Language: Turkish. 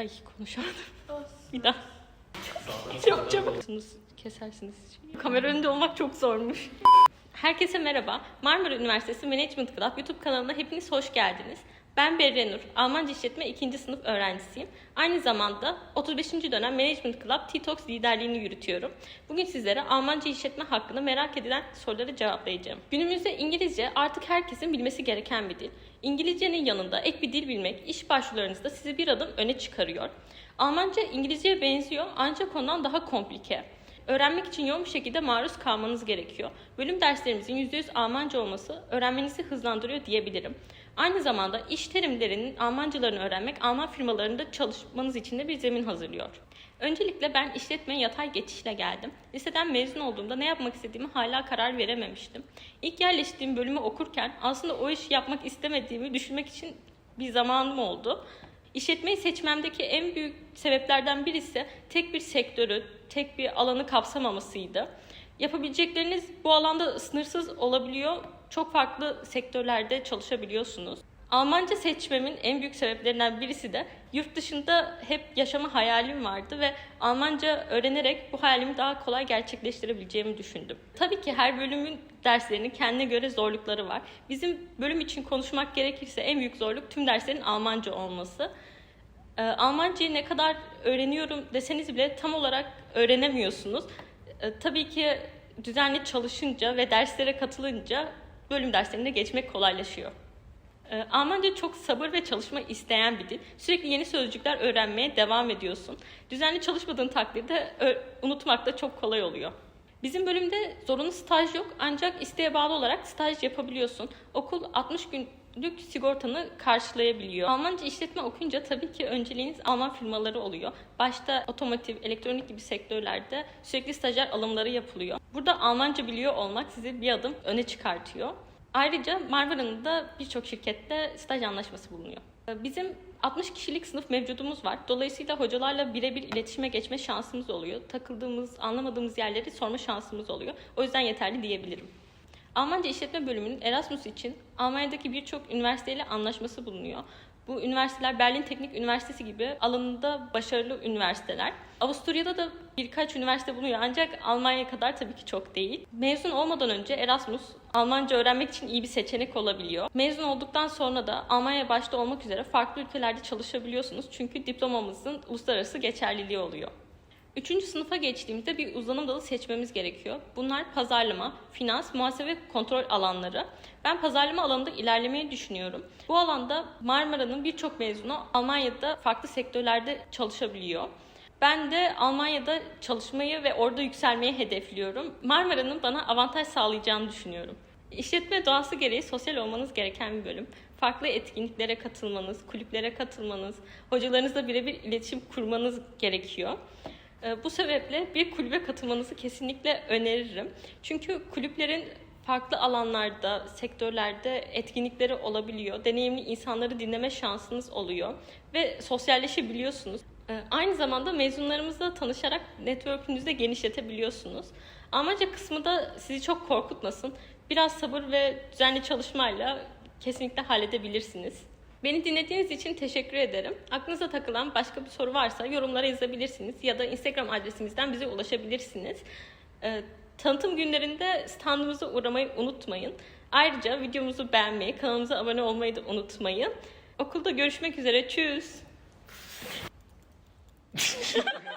Ay konuşamadım. Bir daha. Çok çabuk. Kesersiniz. Kamera önünde olmak çok zormuş. Herkese merhaba. Marmara Üniversitesi Management Club YouTube kanalına hepiniz hoş geldiniz. Ben Berre Nur, Almanca işletme 2. sınıf öğrencisiyim. Aynı zamanda 35. dönem Management Club T-Talks liderliğini yürütüyorum. Bugün sizlere Almanca işletme hakkında merak edilen soruları cevaplayacağım. Günümüzde İngilizce artık herkesin bilmesi gereken bir dil. İngilizcenin yanında ek bir dil bilmek iş başvurularınızda sizi bir adım öne çıkarıyor. Almanca İngilizceye benziyor ancak ondan daha komplike. Öğrenmek için yoğun bir şekilde maruz kalmanız gerekiyor. Bölüm derslerimizin %100 Almanca olması öğrenmenizi hızlandırıyor diyebilirim. Aynı zamanda iş terimlerinin Almancalarını öğrenmek Alman firmalarında çalışmanız için de bir zemin hazırlıyor. Öncelikle ben işletmeye yatay geçişle geldim. Liseden mezun olduğumda ne yapmak istediğimi hala karar verememiştim. İlk yerleştiğim bölümü okurken aslında o işi yapmak istemediğimi düşünmek için bir zamanım oldu. İşletmeyi seçmemdeki en büyük sebeplerden birisi tek bir sektörü, tek bir alanı kapsamamasıydı. Yapabilecekleriniz bu alanda sınırsız olabiliyor. Çok farklı sektörlerde çalışabiliyorsunuz. Almanca seçmemin en büyük sebeplerinden birisi de yurt dışında hep yaşama hayalim vardı ve Almanca öğrenerek bu hayalimi daha kolay gerçekleştirebileceğimi düşündüm. Tabii ki her bölümün derslerinin kendine göre zorlukları var. Bizim bölüm için konuşmak gerekirse en büyük zorluk tüm derslerin Almanca olması. Ee, Almancayı ne kadar öğreniyorum deseniz bile tam olarak öğrenemiyorsunuz. Ee, tabii ki düzenli çalışınca ve derslere katılınca bölüm derslerine geçmek kolaylaşıyor. Ee, Almanca çok sabır ve çalışma isteyen bir dil. Sürekli yeni sözcükler öğrenmeye devam ediyorsun. Düzenli çalışmadığın takdirde unutmak da çok kolay oluyor. Bizim bölümde zorunlu staj yok ancak isteğe bağlı olarak staj yapabiliyorsun. Okul 60 günlük sigortanı karşılayabiliyor. Almanca işletme okuyunca tabii ki önceliğiniz Alman firmaları oluyor. Başta otomotiv, elektronik gibi sektörlerde sürekli stajyer alımları yapılıyor. Burada Almanca biliyor olmak sizi bir adım öne çıkartıyor. Ayrıca Marmara'nın da birçok şirkette staj anlaşması bulunuyor. Bizim 60 kişilik sınıf mevcudumuz var. Dolayısıyla hocalarla birebir iletişime geçme şansımız oluyor. Takıldığımız, anlamadığımız yerleri sorma şansımız oluyor. O yüzden yeterli diyebilirim. Almanca işletme bölümünün Erasmus için Almanya'daki birçok üniversiteyle anlaşması bulunuyor. Bu üniversiteler Berlin Teknik Üniversitesi gibi alanında başarılı üniversiteler. Avusturya'da da birkaç üniversite bulunuyor ancak Almanya kadar tabii ki çok değil. Mezun olmadan önce Erasmus Almanca öğrenmek için iyi bir seçenek olabiliyor. Mezun olduktan sonra da Almanya başta olmak üzere farklı ülkelerde çalışabiliyorsunuz çünkü diplomamızın uluslararası geçerliliği oluyor. Üçüncü sınıfa geçtiğimizde bir uzanım dalı seçmemiz gerekiyor. Bunlar pazarlama, finans, muhasebe kontrol alanları. Ben pazarlama alanında ilerlemeyi düşünüyorum. Bu alanda Marmara'nın birçok mezunu Almanya'da farklı sektörlerde çalışabiliyor. Ben de Almanya'da çalışmayı ve orada yükselmeyi hedefliyorum. Marmara'nın bana avantaj sağlayacağını düşünüyorum. İşletme doğası gereği sosyal olmanız gereken bir bölüm. Farklı etkinliklere katılmanız, kulüplere katılmanız, hocalarınızla birebir iletişim kurmanız gerekiyor. Ee, Bu sebeple bir kulübe katılmanızı kesinlikle öneririm. Çünkü kulüplerin farklı alanlarda, sektörlerde etkinlikleri olabiliyor. Deneyimli insanları dinleme şansınız oluyor ve sosyalleşebiliyorsunuz. Ee, Aynı zamanda mezunlarımızla tanışarak network'ünüzü de genişletebiliyorsunuz. Almanca kısmı da sizi çok korkutmasın. Biraz sabır ve düzenli çalışmayla kesinlikle halledebilirsiniz. Beni dinlediğiniz için teşekkür ederim. Aklınıza takılan başka bir soru varsa yorumlara yazabilirsiniz ya da Instagram adresimizden bize ulaşabilirsiniz. Ee, tanıtım günlerinde standımıza uğramayı unutmayın. Ayrıca videomuzu beğenmeyi, kanalımıza abone olmayı da unutmayın. Okulda görüşmek üzere. Tschüss.